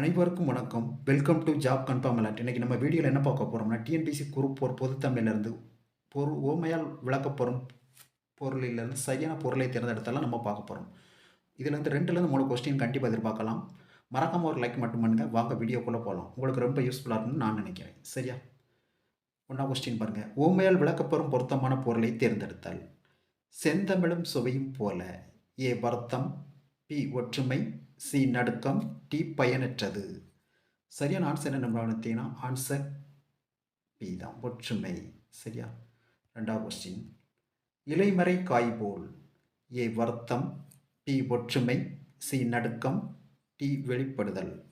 அனைவருக்கும் வணக்கம். Welcome to job confirm alert இன்றைக்கி நம்ம வீடியோவில் என்ன பார்க்க போகிறோம்னா டிஎன்பிசி குரூப் போர் பொதுத்தமிழிலிருந்து பொரு ஓமையால் விளக்கப்படும் பொருளிலிருந்து சரியான பொருளை தேர்ந்தெடுத்தாலும் நம்ம பார்க்க போகிறோம் இதுலேருந்து ரெண்டுலேருந்து மூணு கொஸ்டின் கண்டிப்பாக எதிர்பார்க்கலாம். மறக்காமல் ஒரு லைக் மட்டும் பண்ணுங்கள் வாங்க வீடியோக்குள்ளே போகலாம் உங்களுக்கு ரொம்ப யூஸ்ஃபுல்லாக இருக்கும்னு நான் நினைக்கிறேன். சரியா? ஒன்றா கொஸ்டின் பாருங்கள் ஓமையால் விளக்கப்பெறும் பொருத்தமான பொருளை தேர்ந்தெடுத்தல். செந்தமிழும் சுவையும் போல. ஏ வருத்தம். பி ஒற்றுமை. சி நடுக்கம் டி பயனற்றது. சரியான ஆன்சர் என்ன பார்த்தீங்கன்னா ஆன்சர் பி தான். ஒற்றுமை. சரியா? ரெண்டாவது கொஸ்டின் இலைமறை காய் போல் ஏ வருத்தம் பி ஒற்றுமை சி நடுக்கம் டி வெளிப்படுதல்.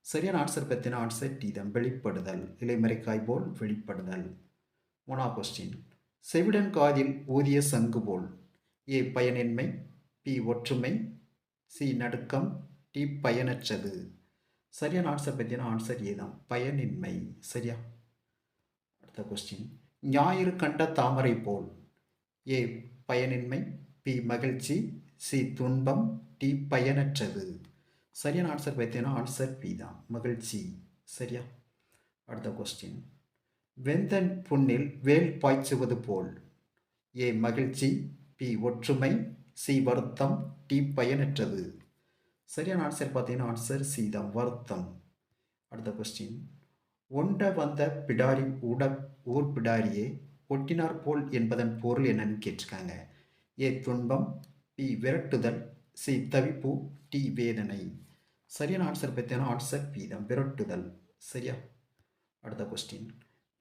சரியான ஆன்சர் பற்றின ஆன்சர் டி தான். வெளிப்படுதல். இலைமறை காய் போல் வெளிப்படுதல். மூணாவது கொஸ்டின் செவிடன் காதில் ஊதிய சங்கு போல். ஏ பயனின்மை பி ஒற்றுமை சி நடுக்கம் டி பயனற்றது. சரியான ஆன்சர் பார்த்தீங்கன்னா ஆன்சர் ஏ தான் பயனின்மை. சரியா? அடுத்த கொஸ்டின் ஞாயிறு கண்ட தாமரை போல். ஏ பயனின்மை. பி மகிழ்ச்சி. சி துன்பம். டி பயனற்றது. சரியான ஆன்சர் பார்த்தீங்கன்னா ஆன்சர் பி தான். மகிழ்ச்சி. சரியா? அடுத்த கொஸ்டின் வெந்தன் புண்ணில் வேல் பாய்ச்சுவது போல். ஏ மகிழ்ச்சி. பி ஒற்றுமை. சி வருத்தம் டி பயனற்றது. சரியான ஆன்சர் பார்த்தீங்கன்னா ஆன்சர் சி தான் வருத்தம். அடுத்த கொஸ்டின் ஒண்ட வந்த பிடாரி உட ஊர் பிடாரியே ஒட்டினார் போல் என்பதன் பொருள் என்னன்னு கேட்டிருக்காங்க. ஏ துன்பம் பி விரட்டுதல் சி தவிப்பு டி வேதனை. சரியான ஆன்சர் பார்த்தீங்கன்னா ஆன்சர் பி தான் விரட்டுதல். சரியா? அடுத்த கொஸ்டின்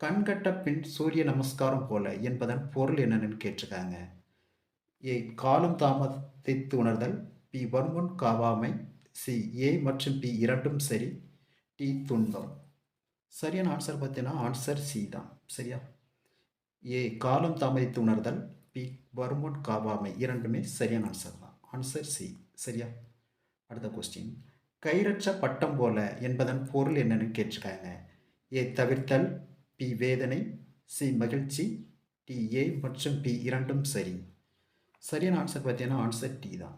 கண்கட்ட பின் சூரிய நமஸ்காரம் போல என்பதன் பொருள் என்னன்னு கேட்டிருக்காங்க. ஏ காலம் தாமதித்து உணர்தல் பி ஒன் காவாமை சி ஏ மற்றும் பி இரண்டும் சரி டி துன்பம். சரியான ஆன்சர் பார்த்தீங்கன்னா ஆன்சர் சி தான். சரியா? ஏ காலம் தாமதித்து உணர்தல் பி வருமுன் காவாமை இரண்டுமே சரியான ஆன்சர் தான். ஆன்சர் சி சரியா? அடுத்த கொஸ்டின் கைரட்ச பட்டம் போல என்பதன் பொருள் என்னன்னு கேட்டிருக்காங்க. ஏ தவிர்த்தல் பி வேதனை சி மகிழ்ச்சி டி ஏ மற்றும் பி இரண்டும் சரி. சரியான ஆன்சர் பார்த்தீங்கன்னா ஆன்சர் டி தான்.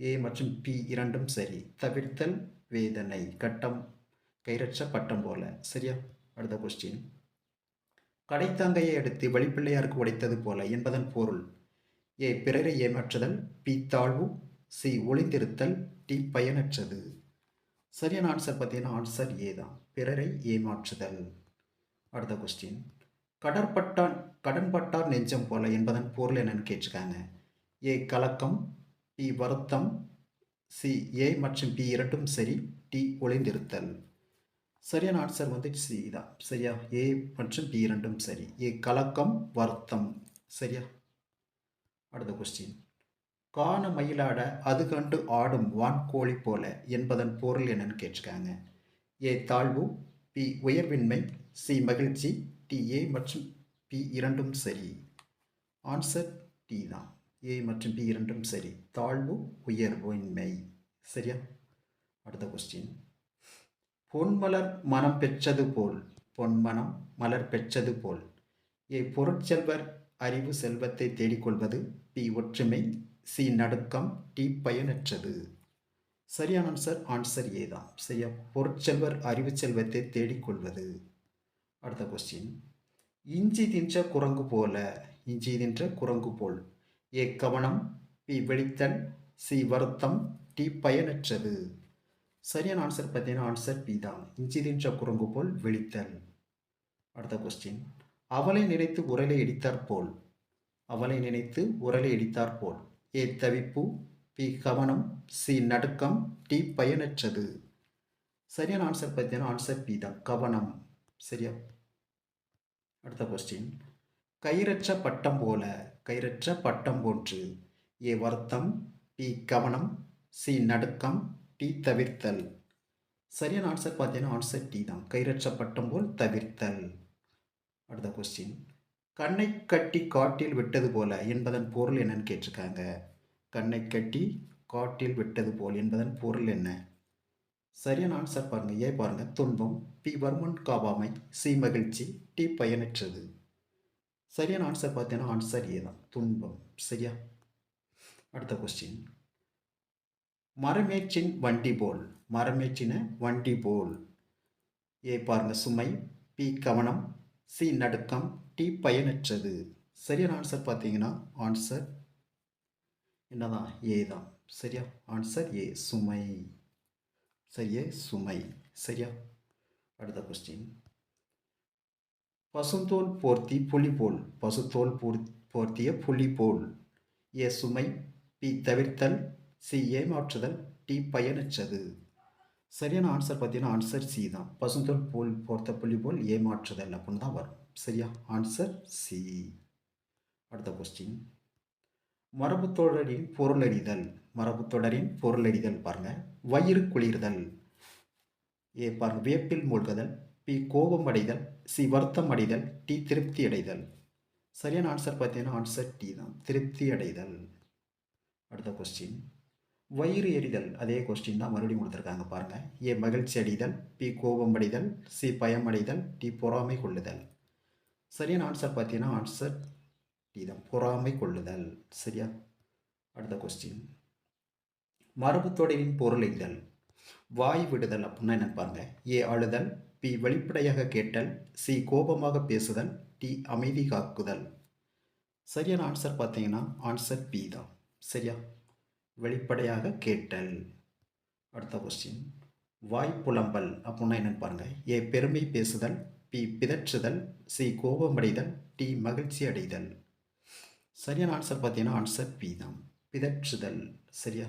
ஏ மற்றும் பி இரண்டும் சரி. தவிர்த்தல் வேதனை. கட்டம். கைரட்ச பட்டம் போல. சரியா? அடுத்த கொஸ்டின் கடைத்தாங்கையை எடுத்து வழிப்பிள்ளையாருக்கு உடைத்தது போல என்பதன் பொருள். ஏ பிறரை ஏமாற்றுதல். பி தாழ்வு. சி ஒளிந்திருத்தல். டி பயனற்றது. சரியான ஆன்சர் பார்த்தீங்கன்னா ஆன்சர் ஏ தான். பிறரை ஏமாற்றுதல். அடுத்த கொஸ்டின் கடற்பட்டான் கடன்பட்டார் நெஞ்சம் போல என்பதன் பொருள் என்னன்னு கேட்டிருக்காங்க. ஏ கலக்கம் பி வருத்தம் சி ஏ மற்றும் பி இரண்டும் சரி டி ஒளிந்திருத்தல். சரியான ஆன்சர் வந்து சி தான். சரியா? ஏ மற்றும் பி இரண்டும் சரி. ஏ கலக்கம் வருத்தம். சரியா? அடுத்த கொஸ்டின் காண மயிலாட அது கண்டு ஆடும் வான்கோழி போல என்பதன் பொருள் என்னன்னு கேட்டிருக்காங்க. ஏ தாழ்வு பி உயர்வின்மை சி மகிழ்ச்சி டி ஏ மற்றும் பி இரண்டும் சரி. ஆன்சர் டி தான். ஏ மற்றும் பி இரண்டும் சரி. தாழ்வு உயர்வின்மை சரியா? அடுத்த கொஸ்டின் பொன்மலர் மனம் பெற்றது போல் பொன்மனம் மலர் பெற்றது போல். ஏ பொருட்செல்வர் அறிவு செல்வத்தை தேடிக்கொள்வது பி ஒற்றுமை சி நடுக்கம் டி பயனற்றது. சரியான ஆன்சர் ஆன்சர் ஏ தான். சரியா? பொருட்செல்வர் அறிவு செல்வத்தை தேடிக்கொள்வது. அடுத்த கொஸ்டின் இஞ்சி தின்ற குரங்கு போல இஞ்சி தின்ற குரங்கு போல் ஏ கவனம் பி வெளித்தல் சி வருத்தம் டி பயனற்றது. சரியான ஆன்சர் பார்த்தீங்கன்னா ஆன்சர் பி தான். இஞ்சி தின்ற குரங்கு போல் வெளித்தல். அடுத்த கொஸ்டின் அவளை நினைத்து உரலை இடித்தார் போல். அவளை நினைத்து உரலை இடித்தார் போல். ஏ தவிப்பு பி கவனம் சி நடுக்கம் டி பயனற்றது. சரியான ஆன்சர் பார்த்தீங்கன்னா ஆன்சர் பி தான். கவனம். சரியா? அடுத்த கொஸ்டின் கயிறற்ற பட்டம் போல. கயிறற்ற பட்டம் போன்று. ஏ வருத்தம் பி கவனம் சி நடுக்கம் டி தவிர்த்தல். சரியான ஆன்சர் பார்த்தீங்கன்னா ஆன்சர் டி தான். கயிறற்ற பட்டம் போல் தவிர்த்தல். அடுத்த கொஸ்டின் கண்ணை கட்டி காட்டில் விட்டது போல என்பதன் பொருள் என்னன்னு கேட்டிருக்காங்க. கண்ணை கட்டி காட்டில் விட்டது போல் என்பதன் பொருள் என்ன? சரியான ஆன்சர் பாருங்கள் ஏ பாருங்கள் துன்பம் பி வர்மன் காவாமை சி மகிழ்ச்சி டி பயனற்றது. சரியான ஆன்சர் பார்த்தீங்கன்னா ஆன்சர் ஏ தான். துன்பம். சரியா? அடுத்த கொஸ்டின் மரமேச்சின் வண்டி போல். மரமேச்சின வண்டி போல். ஏ பாருங்க சுமை. பி கவனம். சி நடுக்கம். டி பயனற்றது. சரியான ஆன்சர் பார்த்தீங்கன்னா ஆன்சர் என்னதான்? ஏ தான். சரியா? ஆன்சர் ஏ சுமை. சரியே சுமை. சரியா? அடுத்த கொஸ்டின் பசுந்தோல் போர்த்தி புலி போல் பசுத்தோல் போர்த்திய புலி போல் ஏ சுமை பி தவிர்த்தல் சி ஏமாற்றுதல் டி பயனற்றது. சரியான ஆன்சர் பார்த்தீங்கன்னா ஆன்சர் சி தான். பசுந்தோல் போல் போர்த்த புலி போல் ஏமாற்றுதல் அப்படின்னு தான் வரும். சரியா? ஆன்சர் சி அடுத்த கொஸ்டின் மரபுத்தொடரின் பொருளறிதல். மரபுத்தொடரின் பொருளறிதல் பாருங்கள் வயிறு குளிர்தல். ஏ பாருங்கள் வேப்பில் மூழ்குதல். பி கோபம் அடைதல் சி வருத்தம் அடைதல் டி திருப்தி அடைதல் சரியான ஆன்சர் பார்த்தீங்கன்னா ஆன்சர் டி தான். திருப்தி அடைதல் அடுத்த கொஸ்டின் வயிறு எரிதல் அதே கொஸ்டின் தான் மறுபடியும் கொடுத்துருக்காங்க பாருங்கள் ஏ மகிழ்ச்சி அடைதல் பி கோபம் அடைதல் சி பயம் அடைதல் டி பொறாமை கொள்ளுதல். சரியான ஆன்சர் பார்த்தீங்கன்னா ஆன்சர் டி தான். பொறாமை கொள்ளுதல். சரியா? அடுத்த கொஸ்டின் மரபுத்தொடரின் பொருள் எய்தல். வாய் விடுதல் அப்படின்னா என்னன்னு பாருங்கள் ஏ அழுதல் பி வெளிப்படையாக கேட்டல் சி கோபமாக பேசுதல் டி அமைதி காக்குதல். சரியான ஆன்சர் பார்த்தீங்கன்னா ஆன்சர் பி தான். சரியா? வெளிப்படையாக கேட்டல். அடுத்த கொஸ்டின் வாய் புலம்பல் அப்படின்னா என்னன்னு பாருங்கள் ஏ பெருமை பேசுதல் பி பிதற்றுதல் சி கோபமடைதல் டி மகிழ்ச்சி அடைதல். சரியான ஆன்சர் பார்த்தீங்கன்னா ஆன்சர் பி தான். பிதற்றுதல். சரியா?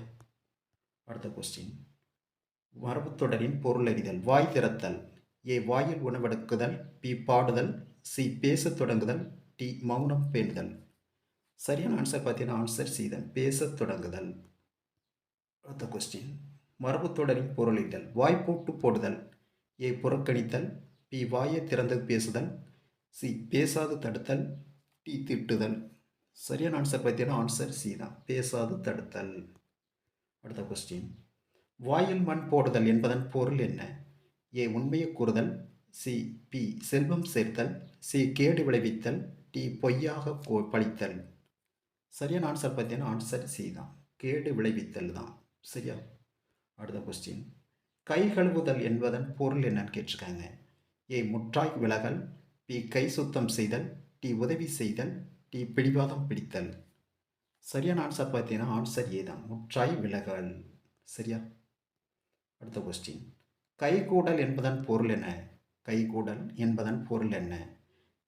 அடுத்த கொஸ்டின் மரபுத்தொடரின் பொருள் அறிதல் வாய் திறத்தல். ஏ வாயில் உணவெடுக்குதல் பி பாடுதல் சி பேசத் தொடங்குதல் டி மௌனம் பேணுதல். சரியான ஆன்சர் பார்த்தீங்கன்னா ஆன்சர் சி தான். பேசத் தொடங்குதல். அடுத்த கொஸ்டின் மரபுத்தொடரின் பொருளிடல் வாய் போட்டு போடுதல். ஏ புறக்கணித்தல். பி வாயை திறந்து பேசுதல். சி பேசாது தடுத்தல். டி திட்டுதல். சரியான ஆன்சர் பார்த்தீங்கன்னா ஆன்சர் சி தான். பேசாது தடுத்தல். அடுத்த கொஸ்டின் வாயில் மண் போடுதல் என்பதன் பொருள் என்ன? ஏ உண்மையை கூறுதல் சி பி செல்வம் சேர்த்தல் சி கேடு விளைவித்தல் டி பொய்யாக பழித்தல். சரியான ஆன்சர் பார்த்தீங்கன்னா ஆன்சர் சி தான். கேடு விளைவித்தல் தான். சரியா? அடுத்த கொஸ்டின் கை கழுவுதல் என்பதன் பொருள் என்னன்னு கேட்டிருக்காங்க. ஏ முற்றாய் விலகல் பி கை சுத்தம் செய்தல் டி உதவி செய்தல் டி பிடிவாதம் பிடித்தல். சரியான ஆன்சர் பார்த்தீங்கன்னா ஆன்சர் ஏ தான். முற்றாய் விலகல். சரியா? அடுத்த கொஸ்டின் கைகூடல் என்பதன் பொருள் என்ன? கைகூடல் என்பதன் பொருள் என்ன?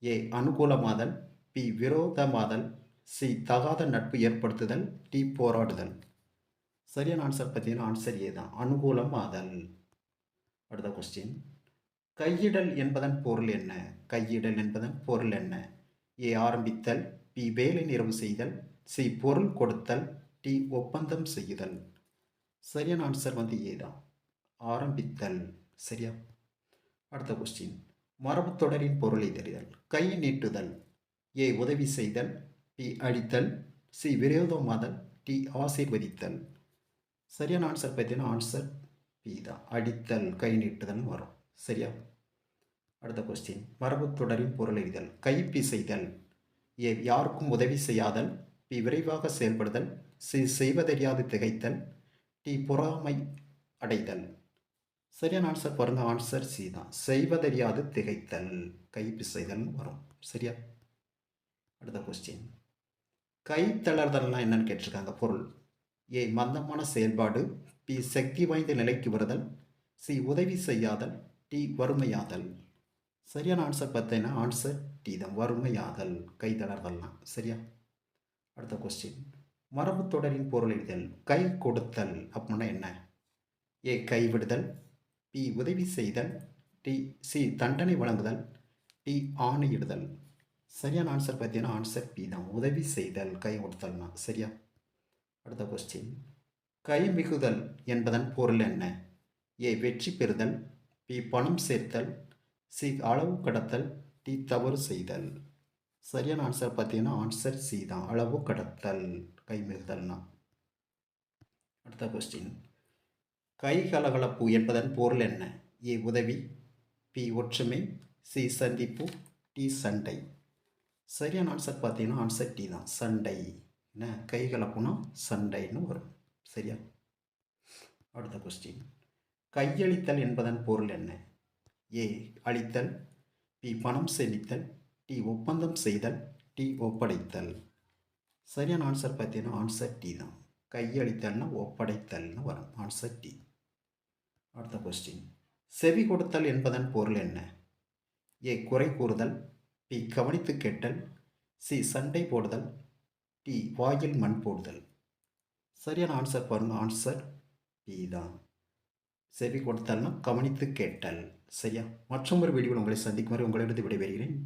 ஏ அனுகூலமாதல் பி விரோதமாதல் சி தகாத நட்பு ஏற்படுத்துதல் டி போராடுதல். சரியான ஆன்சர் பார்த்தீங்கன்னா ஆன்சர் ஏ தான். அனுகூலமாதல். அடுத்த கொஸ்டின் கையிடல் என்பதன் பொருள் என்ன? கையிடல் என்பதன் பொருள் என்ன? ஏ ஆரம்பித்தல் பி வேலை நிறைவு செய்தல் சி பொருள் கொடுத்தல் டி ஒப்பந்தம் செய்யுதல். சரியான ஆன்சர் வந்து ஏ தான். ஆரம்பித்தல். சரியா? அடுத்த கொஸ்டின் மரபுத்தொடரின் பொருளை தெரிதல். கை நீட்டுதல். ஏ உதவி செய்தல். பி அடித்தல் சி விரோதமாதல் டி ஆசீர்வதித்தல். சரியான ஆன்சர் பார்த்தீங்கன்னா ஆன்சர் பி தான். அடித்தல் கை நீட்டுதல் வரும். சரியா? அடுத்த கொஸ்டின் மரபுத்தொடரின் பொருள் அறிதல். கை செய்தல் ஏ யாருக்கும் உதவி செய்யாதல். பி விரைவாக செயல்படுதல். சி செய்வதறியாது திகைத்தல். டி பொறாமை அடைதல். சரியான ஆன்சர் பாருங்கள் ஆன்சர் சி தான். செய்வதறியாது திகைத்தல். கை வரும். சரியா? அடுத்த கொஸ்டின் கை தளர்தல்னா என்னன்னு கேட்டிருக்காங்க பொருள். ஏ மந்தமான செயல்பாடு. பி சக்தி வாய்ந்த நிலைக்கு வருதல். சி உதவி செய்யாதல். டி வறுமையாதல். சரியான ஆன்சர் பார்த்தீங்கன்னா ஆன்சர் டி தான். வறுமையாதல் கை தளர்தல்னா. சரியா? அடுத்த கொஸ்டின் மரபுத்தொடரின் பொருள் எழுதல். கை கொடுத்தல் அப்படின்னா என்ன? ஏ கைவிடுதல் பி உதவி செய்தல் டி சி தண்டனை வழங்குதல் டி ஆணையிடுதல். சரியான ஆன்சர் பார்த்தீங்கன்னா ஆன்சர் பி தான். உதவி செய்தல் கை கொடுத்தல்னா. சரியா? அடுத்த கொஸ்டின் கை மிகுதல் என்பதன் பொருள் என்ன? ஏ வெற்றி பெறுதல் பி பணம் சேர்த்தல் சி அளவு கடத்தல் டி தவறு செய்தல். சரியான ஆன்சர் பார்த்தீங்கன்னா ஆன்சர் சி தான். அளவு கடத்தல் கை மிகுதல்னா. அடுத்த கொஸ்டின் கை கலகலப்பு என்பதன் பொருள் என்ன? ஏ உதவி. பி ஒற்றுமை. சி சந்திப்பு. டி சண்டை. சரியான ஆன்சர் பார்த்தீங்கன்னா ஆன்சர் டி தான். சண்டை. என்ன? கைகலப்புனா சண்டைன்னு வரும். சரியா? அடுத்த கொஸ்டின் கையளித்தல் என்பதன் பொருள் என்ன? ஏ அளித்தல் பி பணம் செலுத்தல். டி ஒப்பந்தம் செய்தல். டி ஒப்படைத்தல். சரியான ஆன்சர் பார்த்தீங்கன்னா ஆன்சர் டி தான். கையளித்தல்னா ஒப்படைத்தல்னு வரும். ஆன்சர் டி அடுத்த கொஸ்டின் செவி கொடுத்தல் என்பதன் பொருள் என்ன? ஏ குறை கூறுதல் பி கவனித்து கேட்டல் சி சண்டை போடுதல் டி வாயில் மண் போடுதல். சரியான ஆன்சர் பாருங்கள் ஆன்சர் பி தான். செவி கொடுத்தல்னா கவனித்து கேட்டல். சரியா? மற்றும் ஒரு வீடியோவில் உங்களை சந்திக்கும் வரை உங்களிடத்து விடைபெறுகிறேன்.